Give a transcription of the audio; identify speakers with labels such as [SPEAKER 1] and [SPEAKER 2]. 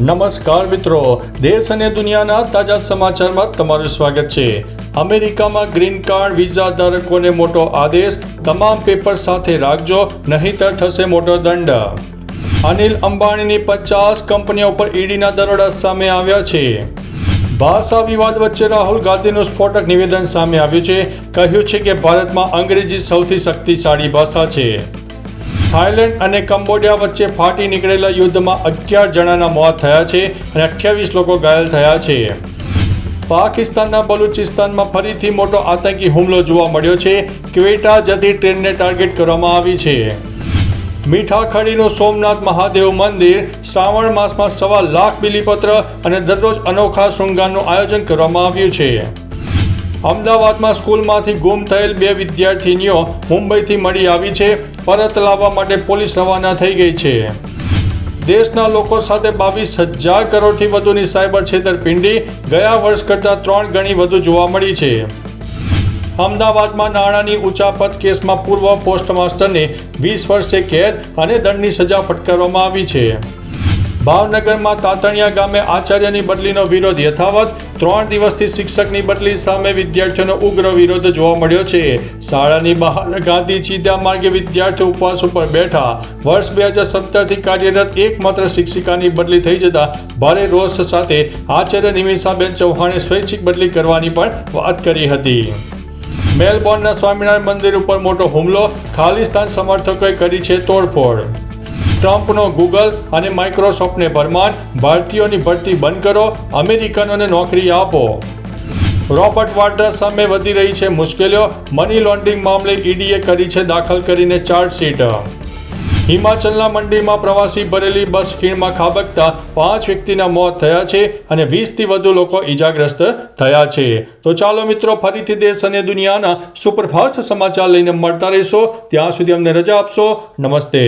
[SPEAKER 1] નમસ્કાર મિત્રો, દેશ અને દુનિયાના તાજા સમાચારમાં તમારું સ્વાગત છે. અમેરિકામાં ગ્રીન કાર્ડ વિઝા ધારકોને મોટો આદેશ, તમામ પેપર સાથે રાખજો, નહીંતર થશે મોટો દંડ. અનિલ અંબાણીની પચાસ કંપનીઓ પર ઈડીના દરોડા સામે આવ્યા છે. ભાષા વિવાદ વચ્ચે રાહુલ ગાંધીનું સ્ફોટક નિવેદન સામે આવ્યું છે. કહ્યું છે કે ભારતમાં અંગ્રેજી સૌથી શક્તિશાળી ભાષા છે. થાઇલેન્ડ અને કંબોડિયા વચ્ચે ફાટી નીકળેલા યુદ્ધમાં અગિયાર જણાના મોત થયા છે અને અઠ્યાવીસ લોકો ઘાયલ થયા છે. પાકિસ્તાનના બલુચિસ્તાનમાં ફરીથી મોટો આતંકી હુમલો જોવા મળ્યો છે. ક્વેટા જતી ટ્રેનને ટાર્ગેટ કરવામાં આવી છે. મીઠાખડીનું સોમનાથ મહાદેવ મંદિર શ્રાવણ માસમાં સવા લાખ બિલીપત્ર અને દરરોજ અનોખા શૃંગારનું આયોજન કરવામાં આવ્યું છે. અમદાવાદમાં સ્કૂલમાંથી ગુમ થયેલ બે વિદ્યાર્થીનીઓ મુંબઈથી મળી આવી છે. પરત લાવવા માટે પોલીસ રવાના થઈ ગઈ છે. દેશના લોકો સાથે બાવીસ હજાર કરોડથી વધુની સાયબર છેતરપિંડી ગયા વર્ષ કરતાં ત્રણ ગણી વધુ જોવા મળી છે. અમદાવાદમાં નાણાંની ઉચાપત કેસમાં પૂર્વ પોસ્ટમાસ્ટરને વીસ વર્ષે કેદ અને દંડની સજા ફટકારવામાં આવી છે. ભાવનગરમાં તાતણિયા ગામે આચાર્યની બદલીનો વિરોધ યથાવત. ત્રણ દિવસથી શિક્ષકની બદલી સામે વિદ્યાર્થીઓનો ઉગ્ર વિરોધ જોવા મળ્યો છે. શાળાની બહાર ગાંધી ચીધા માર્ગે વિદ્યાર્થીઓ ઉપવાસ ઉપર બેઠા. વર્ષ બે હજાર સત્તરથી કાર્યરત એકમાત્ર શિક્ષિકાની બદલી થઈ જતા ભારે રોષ સાથે આચાર્ય નિમિષાબેન ચૌહાણે સ્વૈચ્છિક બદલી કરવાની પણ વાત કરી હતી. મેલબોર્નના સ્વામિનારાયણ મંદિર ઉપર મોટો હુમલો. ખાલિસ્તાન સમર્થકોએ કરી છે તોડફોડ. ટ્રમ્પનો ગૂગલ અને માઇક્રોસોફ્ટને ભરમાન ભારતીયોની ભરતી બંધ કરો, અમેરિકનોને નોકરી આપો. રોબર્ટ વાડ્રા સામે વધી રહી છે મુશ્કેલીઓ. મની લોન્ડરિંગ મામલે ઈડીએ કરી છે દાખલ કરીને ચાર્જશીટ. હિમાચલના મંડીમાં પ્રવાસી ભરેલી બસ ખીણમાં ખાબકતા પાંચ વ્યક્તિના મોત થયા છે અને વીસથી વધુ લોકો ઈજાગ્રસ્ત થયા છે. તો ચાલો મિત્રો, ફરીથી દેશ અને દુનિયાના સુપરફાસ્ટ સમાચાર લઈને મળતા રહીશો. ત્યાં સુધી અમને રજા આપશો. નમસ્તે.